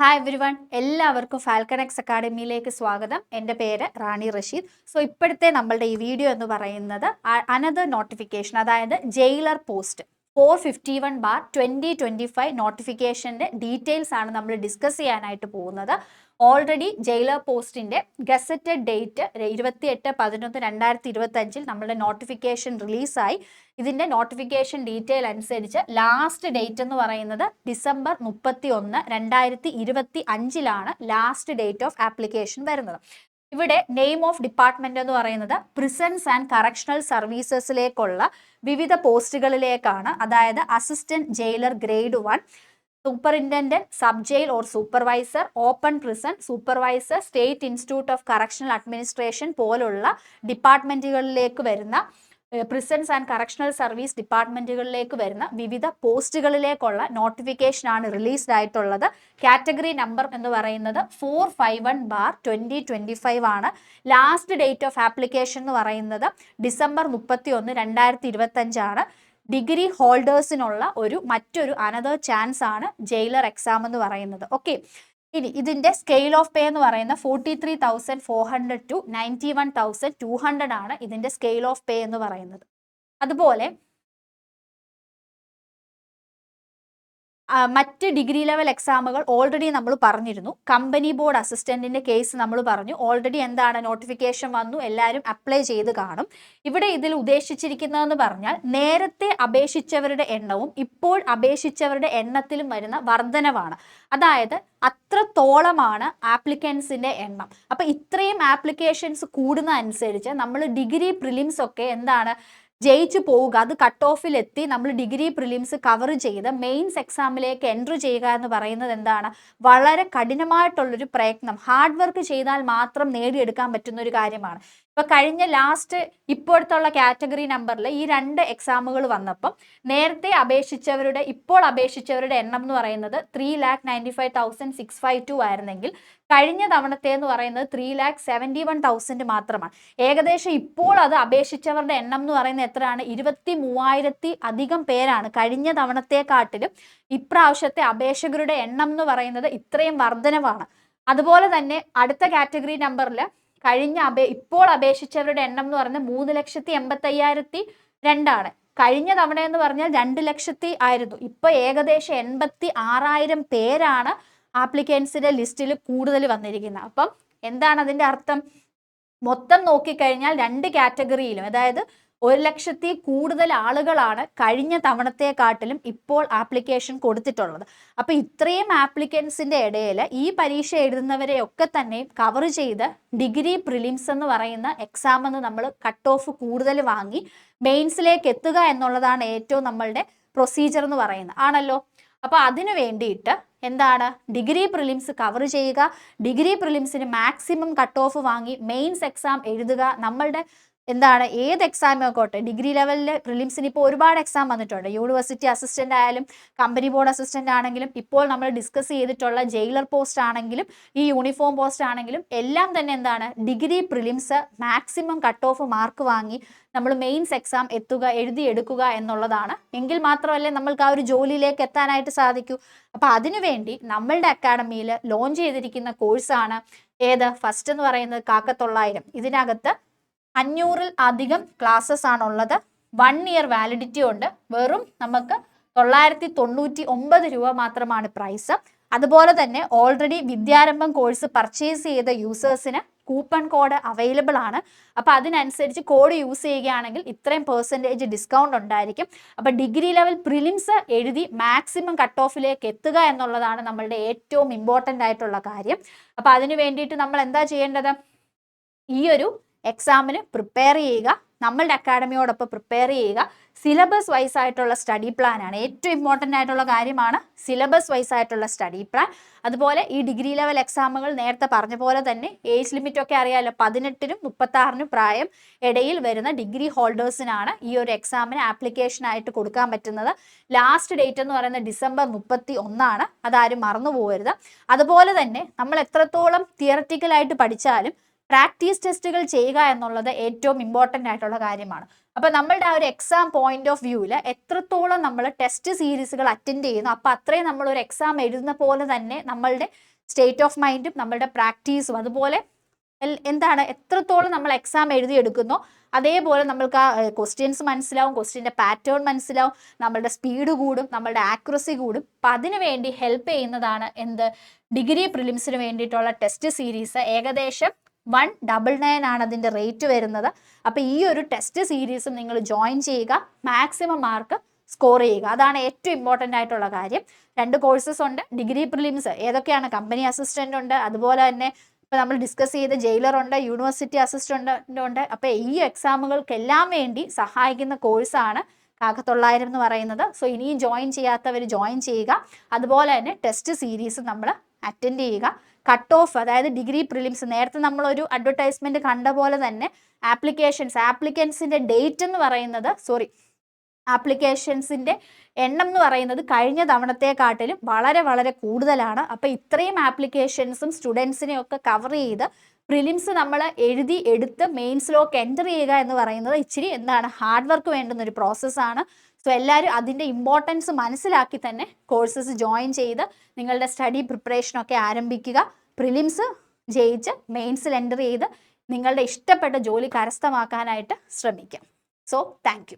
Hi everyone എല്ലാവർക്കും ഫാൽക്കണക്സ് അക്കാഡമിയിലേക്ക് സ്വാഗതം. എന്റെ പേര് റാണി റഷീദ്. സോ ഇപ്പോഴത്തെ നമ്മളുടെ ഈ വീഡിയോ എന്ന് പറയുന്നത് അനദർ നോട്ടിഫിക്കേഷൻ അതായത് jailer post four fifty one bar twenty twenty five നോട്ടിഫിക്കേഷന്റെ details ആണ് നമ്മൾ ഡിസ്കസ് ചെയ്യാനായിട്ട് പോകുന്നത്. ഓൾറെഡി ജയിലർ പോസ്റ്റിന്റെ ഗസറ്റഡ് ഡേറ്റ് ഇരുപത്തി എട്ട് പതിനൊന്ന് രണ്ടായിരത്തി ഇരുപത്തഞ്ചിൽ നമ്മളുടെ നോട്ടിഫിക്കേഷൻ റിലീസായി ഇതിന്റെ നോട്ടിഫിക്കേഷൻ ഡീറ്റെയിൽ അനുസരിച്ച് ലാസ്റ്റ് ഡേറ്റ് എന്ന് പറയുന്നത് ഡിസംബർ മുപ്പത്തി ഒന്ന് രണ്ടായിരത്തി ഇരുപത്തി അഞ്ചിലാണ് ലാസ്റ്റ് ഡേറ്റ് ഓഫ് ആപ്ലിക്കേഷൻ വരുന്നത്. ഇവിടെ നെയിം ഓഫ് ഡിപ്പാർട്ട്മെന്റ് എന്ന് പറയുന്നത് പ്രിസൻസ് ആൻഡ് കറക്ഷണൽ സർവീസസിലേക്കുള്ള വിവിധ പോസ്റ്റുകളിലേക്കാണ് അതായത് assistant jailer grade one superintendent sub jail or supervisor open prison supervisor state institute of correctional administration പോലുള്ള ഡിപ്പാർട്ട്മെന്റുകളിലേക്ക് വരുന്ന പ്രിസൻസ് ആൻഡ് കറക്ഷണൽ സർവീസ് ഡിപ്പാർട്ട്മെന്റുകളിലേക്ക് വരുന്ന വിവിധ പോസ്റ്റുകളിലേക്കുള്ള നോട്ടിഫിക്കേഷനാണ് റിലീസ്ഡ് ആയിട്ടുള്ളത്. കാറ്റഗറി നമ്പർ എന്ന് പറയുന്നത് four five one bar twenty twenty five ആണ്. ലാസ്റ്റ് ഡേറ്റ് ഓഫ് ആപ്ലിക്കേഷൻ എന്ന് പറയുന്നത് ഡിസംബർ മുപ്പത്തി ഒന്ന് രണ്ടായിരത്തി ഇരുപത്തഞ്ചാണ് ഡിഗ്രി ഹോൾഡേഴ്സിനുള്ള ഒരു മറ്റൊരു അനദർ ചാൻസ് ആണ് ജയിലർ എക്സാം എന്ന് പറയുന്നത്. ഓക്കെ ഇനി ഇതിന്റെ സ്കെയിൽ ഓഫ് പേ എന്ന് പറയുന്ന forty three thousand four hundred two ninety one thousand two hundred ആണ് ഇതിന്റെ സ്കെയിൽ ഓഫ് പേ എന്ന് പറയുന്നത്. അതുപോലെ മറ്റ് ഡിഗ്രി ലെവൽ എക്സാമുകൾ ഓൾറെഡി നമ്മൾ പറഞ്ഞിരുന്നു. കമ്പനി ബോർഡ് അസിസ്റ്റന്റിന്റെ കേസ് നമ്മൾ പറഞ്ഞു. ഓൾറെഡി എന്താണ്? നോട്ടിഫിക്കേഷൻ വന്നു. എല്ലാവരും അപ്ലൈ ചെയ്ത് കാണും. ഇവിടെ ഇതിൽ ഉദ്ദേശിച്ചിരിക്കുന്നതെന്ന് പറഞ്ഞാൽ നേരത്തെ അപേക്ഷിച്ചവരുടെ എണ്ണവും ഇപ്പോൾ അപേക്ഷിച്ചവരുടെ എണ്ണത്തിലും വരുന്ന വർധനവാണ്. അതായത് അത്രത്തോളമാണ് ആപ്ലിക്കൻസിന്റെ എണ്ണം. അപ്പൊ ഇത്രയും ആപ്ലിക്കേഷൻസ് കൂടുന്ന അനുസരിച്ച് നമ്മൾ ഡിഗ്രി പ്രിലിംസ് ഒക്കെ എന്താണ് ജയിച്ചു പോവുക അത് കട്ട് ഓഫിൽ എത്തി നമ്മൾ ഡിഗ്രി പ്രിലിംസ് കവർ ചെയ്ത് മെയിൻസ് എക്സാമിലേക്ക് എൻട്രി ചെയ്യുക എന്ന് പറയുന്നത് എന്താണ്? വളരെ കഠിനമായിട്ടുള്ളൊരു പ്രയത്നം. ഹാർഡ് വർക്ക് ചെയ്താൽ മാത്രം നേടിയെടുക്കാൻ പറ്റുന്ന ഒരു കാര്യമാണ്. ഇപ്പൊ കഴിഞ്ഞ ലാസ്റ്റ് ഇപ്പോഴത്തുള്ള കാറ്റഗറി നമ്പറിൽ ഈ രണ്ട് എക്സാമുകൾ വന്നപ്പം നേരത്തെ അപേക്ഷിച്ചവരുടെ ഇപ്പോൾ അപേക്ഷിച്ചവരുടെ എണ്ണം എന്ന് പറയുന്നത് three lakh ninety five thousand six five two ആയിരുന്നെങ്കിൽ കഴിഞ്ഞ തവണത്തെ എന്ന് പറയുന്നത് three lakh seventy one thousand മാത്രമാണ്. ഏകദേശം ഇപ്പോൾ അത് അപേക്ഷിച്ചവരുടെ എണ്ണം എന്ന് പറയുന്നത് എത്രയാണ്? ഇരുപത്തി മൂവായിരത്തി അധികം പേരാണ് കഴിഞ്ഞ തവണത്തെക്കാട്ടിലും ഇപ്രാവശ്യത്തെ അപേക്ഷകരുടെ എണ്ണം എന്ന് പറയുന്നത് ഇത്രയും വർധനവാണ്. അതുപോലെ തന്നെ അടുത്ത കാറ്റഗറി നമ്പറിൽ കഴിഞ്ഞ അപേ ഇപ്പോൾ അപേക്ഷിച്ചവരുടെ എണ്ണം എന്ന് പറഞ്ഞാൽ മൂന്ന് ലക്ഷത്തി എൺപത്തി അയ്യായിരത്തി രണ്ടാണ്. കഴിഞ്ഞ തവണ എന്ന് പറഞ്ഞാൽ രണ്ട് ലക്ഷത്തി ആയിരുന്നു. ഇപ്പൊ ഏകദേശം എൺപത്തി ആറായിരം പേരാണ് ആപ്ലിക്കൻസിന്റെ ലിസ്റ്റിൽ കൂടുതൽ വന്നിരിക്കുന്നത്. അപ്പം എന്താണ് അതിന്റെ അർത്ഥം? മൊത്തം നോക്കിക്കഴിഞ്ഞാൽ രണ്ട് കാറ്റഗറിയിലും അതായത് ഒരു ലക്ഷത്തി കൂടുതൽ ആളുകളാണ് കഴിഞ്ഞ തവണത്തെക്കാട്ടിലും ഇപ്പോൾ ആപ്ലിക്കേഷൻ കൊടുത്തിട്ടുള്ളത്. അപ്പോൾ ഇത്രയും ആപ്ലിക്കൻസിന്റെ ഇടയിൽ ഈ പരീക്ഷ എഴുതുന്നവരെയൊക്കെ തന്നെ കവർ ചെയ്ത് ഡിഗ്രി പ്രിലിംസ് എന്ന് പറയുന്ന എക്സാം എന്ന് നമ്മൾ കട്ട് ഓഫ് കൂടുതൽ വാങ്ങി മെയിൻസിലേക്ക് എത്തുക എന്നുള്ളതാണ് ഏറ്റവും നമ്മളുടെ പ്രൊസീജിയർ എന്ന് പറയുന്നത്. ആണല്ലോ? അപ്പോൾ അതിനു വേണ്ടിയിട്ട് എന്താണ്? ഡിഗ്രി പ്രിലിംസ് കവർ ചെയ്യുക. ഡിഗ്രി പ്രിലിംസിന് മാക്സിമം കട്ട് ഓഫ് വാങ്ങി മെയിൻസ് എക്സാം എഴുതുക. നമ്മളുടെ എന്താണ് ഏത് എക്സാം ആയിക്കോട്ടെ ഡിഗ്രി ലെവലിൽ പ്രിലിംസിന് ഇപ്പോൾ ഒരുപാട് എക്സാം വന്നിട്ടുണ്ട്. യൂണിവേഴ്സിറ്റി അസിസ്റ്റന്റ് ആയാലും കമ്പനി ബോർഡ് അസിസ്റ്റന്റ് ആണെങ്കിലും ഇപ്പോൾ നമ്മൾ ഡിസ്കസ് ചെയ്തിട്ടുള്ള ജയിലർ പോസ്റ്റ് ആണെങ്കിലും ഈ യൂണിഫോം പോസ്റ്റ് ആണെങ്കിലും എല്ലാം തന്നെ എന്താണ് degree prelims maximum cut off mark വാങ്ങി നമ്മൾ മെയിൻസ് എക്സാം എത്തുക എഴുതി എടുക്കുക എന്നുള്ളതാണ്. എങ്കിൽ മാത്രമല്ലേ നമ്മൾക്ക് ആ ഒരു ജോലിയിലേക്ക് എത്താനായിട്ട് സാധിക്കൂ. അപ്പോൾ അതിനുവേണ്ടി നമ്മളുടെ അക്കാഡമിയിൽ ലോഞ്ച് ചെയ്തിരിക്കുന്ന കോഴ്സാണ് ഏത്? ഫസ്റ്റ് എന്ന് പറയുന്നത് കാക്കത്തൊള്ളായിരം. ഇതിനകത്ത് അഞ്ഞൂറിൽ അധികം ക്ലാസ്സസ് ആണുള്ളത്. വൺ ഇയർ വാലിഡിറ്റി ഉണ്ട്. വെറും നമുക്ക് തൊള്ളായിരത്തി തൊണ്ണൂറ്റി ഒമ്പത് രൂപ മാത്രമാണ് പ്രൈസ് അതുപോലെ തന്നെ ഓൾറെഡി വിദ്യാരംഭം കോഴ്സ് പർച്ചേസ് ചെയ്ത യൂസേഴ്സിന് കൂപ്പൺ കോഡ് അവൈലബിൾ ആണ്. അപ്പോൾ അതിനനുസരിച്ച് കോഡ് യൂസ് ചെയ്യുകയാണെങ്കിൽ ഇത്രയും പെർസെന്റേജ് ഡിസ്കൗണ്ട് ഉണ്ടായിരിക്കും. അപ്പോൾ ഡിഗ്രി ലെവൽ പ്രിലിംസ് എഴുതി മാക്സിമം കട്ട് ഓഫിലേക്ക് എത്തുക എന്നുള്ളതാണ് നമ്മളുടെ ഏറ്റവും ഇമ്പോർട്ടന്റ് ആയിട്ടുള്ള കാര്യം. അപ്പോൾ അതിന് വേണ്ടിയിട്ട് നമ്മൾ എന്താ ചെയ്യേണ്ടത്? ഈ ഒരു എക്സാമിന് പ്രിപ്പയർ ചെയ്യുക നമ്മളുടെ അക്കാഡമിയോടൊപ്പം പ്രിപ്പയർ ചെയ്യുക. സിലബസ് വൈസ് ആയിട്ടുള്ള സ്റ്റഡി പ്ലാൻ ആണ്. ഏറ്റവും ഇമ്പോർട്ടന്റ് ആയിട്ടുള്ള കാര്യമാണ് സിലബസ് വൈസ് ആയിട്ടുള്ള സ്റ്റഡി പ്ലാൻ അതുപോലെ ഈ ഡിഗ്രി ലെവൽ എക്സാമുകൾ നേരത്തെ പറഞ്ഞ പോലെ തന്നെ ഏജ് ലിമിറ്റൊക്കെ അറിയാമല്ലോ പതിനെട്ടിനും മുപ്പത്താറിനും പ്രായം ഇടയിൽ വരുന്ന ഡിഗ്രി ഹോൾഡേഴ്സിനാണ് ഈ ഒരു എക്സാമിന് ആപ്ലിക്കേഷൻ ആയിട്ട് കൊടുക്കാൻ പറ്റുന്നത്. ലാസ്റ്റ് ഡേറ്റ് എന്ന് പറയുന്നത് ഡിസംബർ മുപ്പത്തി ഒന്നാണ് അതാരും മറന്നു പോകരുത് അതുപോലെ തന്നെ നമ്മൾ എത്രത്തോളം തിയററ്റിക്കലായിട്ട് പഠിച്ചാലും പ്രാക്ടീസ് ടെസ്റ്റുകൾ ചെയ്യുക എന്നുള്ളത് ഏറ്റവും ഇമ്പോർട്ടന്റ് ആയിട്ടുള്ള കാര്യമാണ്. അപ്പോൾ നമ്മളുടെ ആ ഒരു എക്സാം പോയിന്റ് ഓഫ് വ്യൂവിൽ എത്രത്തോളം നമ്മൾ ടെസ്റ്റ് സീരീസുകൾ അറ്റൻഡ് ചെയ്യുന്നു അപ്പോൾ അത്രയും നമ്മൾ ഒരു എക്സാം എഴുതുന്ന പോലെ തന്നെ നമ്മളുടെ സ്റ്റേറ്റ് ഓഫ് മൈൻഡും നമ്മളുടെ പ്രാക്ടീസും അതുപോലെ എന്താണ് എത്രത്തോളം നമ്മൾ എക്സാം എഴുതിയെടുക്കുന്നോ അതേപോലെ നമ്മൾക്ക് ആ ക്വസ്റ്റ്യൻസ് മനസ്സിലാവും ക്വസ്റ്റ്യന്റെ പാറ്റേൺ മനസ്സിലാവും നമ്മളുടെ സ്പീഡ് കൂടും നമ്മളുടെ ആക്യുറസി കൂടും. അപ്പം അതിനു വേണ്ടി ഹെൽപ്പ് ചെയ്യുന്നതാണ് എന്ത്? ഡിഗ്രി പ്രിലിംസിന് വേണ്ടിയിട്ടുള്ള ടെസ്റ്റ് സീരീസ് ഏകദേശം വൺ ഡബിൾ നയൻ ആണ് അതിന്റെ റേറ്റ് വരുന്നത്. അപ്പോൾ ഈ ഒരു ടെസ്റ്റ് സീരീസും നിങ്ങൾ ജോയിൻ ചെയ്യുക മാക്സിമം മാർക്ക് സ്കോർ ചെയ്യുക. അതാണ് ഏറ്റവും ഇമ്പോർട്ടന്റ് ആയിട്ടുള്ള കാര്യം. രണ്ട് കോഴ്സസ് ഉണ്ട് ഡിഗ്രി പ്രിലിംസ് ഏതൊക്കെയാണ് കമ്പനി അസിസ്റ്റന്റ് ഉണ്ട് അതുപോലെ തന്നെ ഇപ്പോൾ നമ്മൾ ഡിസ്കസ് ചെയ്ത ജയിലർ ഉണ്ട് യൂണിവേഴ്സിറ്റി അസിസ്റ്റന്റ് ഉണ്ട്. അപ്പോൾ ഈ എക്സാമുകൾക്കെല്ലാം വേണ്ടി സഹായിക്കുന്ന കോഴ്സാണ് കാക്കത്തൊള്ളായിരം എന്ന് പറയുന്നത്. സോ ഇനിയും ജോയിൻ ചെയ്യാത്തവർ ജോയിൻ ചെയ്യുക. അതുപോലെ തന്നെ ടെസ്റ്റ് സീരീസ് നമ്മൾ അറ്റൻഡ് ചെയ്യുക. കട്ട് ഓഫ് അതായത് ഡിഗ്രി പ്രിലിംസ് നേരത്തെ നമ്മളൊരു അഡ്വർടൈസ്മെന്റ് കണ്ട പോലെ തന്നെ ആപ്ലിക്കേഷൻസ് ആപ്ലിക്കൻസിന്റെ ഡേറ്റ് എന്ന് പറയുന്നത് സോറി ആപ്ലിക്കേഷൻസിന്റെ എണ്ണം എന്ന് പറയുന്നത് കഴിഞ്ഞ തവണത്തെക്കാട്ടിലും വളരെ വളരെ കൂടുതലാണ്. അപ്പോൾ ഇത്രയും ആപ്ലിക്കേഷൻസും സ്റ്റുഡൻസിനെയും ഒക്കെ കവർ ചെയ്ത് പ്രിലിംസ് നമ്മൾ എഴുതി എടുത്ത് മെയിൻസിലോക്ക് എന്റർ ചെയ്യുക എന്ന് പറയുന്നത് ഇച്ചിരി എന്താണ് ഹാർഡ് വർക്ക് വേണ്ടുന്ന ഒരു പ്രോസസ്സാണ് സോ എല്ലാവരും അതിന്റെ ഇമ്പോർട്ടൻസ് മനസ്സിലാക്കി തന്നെ കോഴ്സസ് ജോയിൻ ചെയ്ത് നിങ്ങളുടെ സ്റ്റഡി പ്രിപ്പറേഷനൊക്കെ ആരംഭിക്കുക. പ്രിലിംസ് ജയിച്ച് മെയിൻസിൽ എന്റർ ചെയ്ത് നിങ്ങളുടെ ഇഷ്ടപ്പെട്ട ജോലി കരസ്ഥമാക്കാനായിട്ട് ശ്രമിക്കാം. So thank